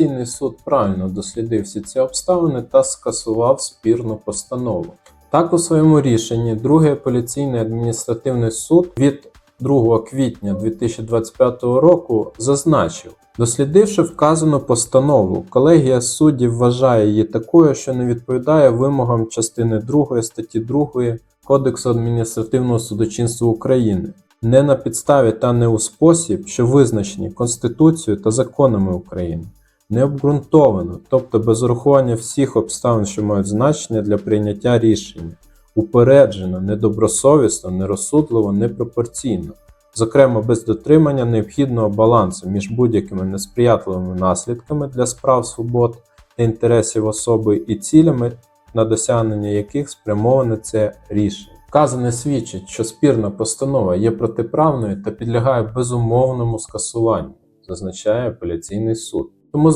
Конституційний суд правильно дослідив всі ці обставини та скасував спірну постанову. Так, у своєму рішенні другий апеляційний адміністративний суд від 2 квітня 2025 року зазначив, дослідивши вказану постанову, колегія суддів вважає її такою, що не відповідає вимогам частини 2 статті 2 Кодексу адміністративного судочинства України, не на підставі та не у спосіб, що визначені Конституцією та законами України, не обґрунтовано, тобто без урахування всіх обставин, що мають значення для прийняття рішення, упереджено, недобросовісно, нерозсудливо, непропорційно, зокрема без дотримання необхідного балансу між будь-якими несприятливими наслідками для справ свобод та інтересів особи і цілями, на досягнення яких спрямоване це рішення. Вказане свідчить, що спірна постанова є протиправною та підлягає безумовному скасуванню, зазначає апеляційний суд. Тому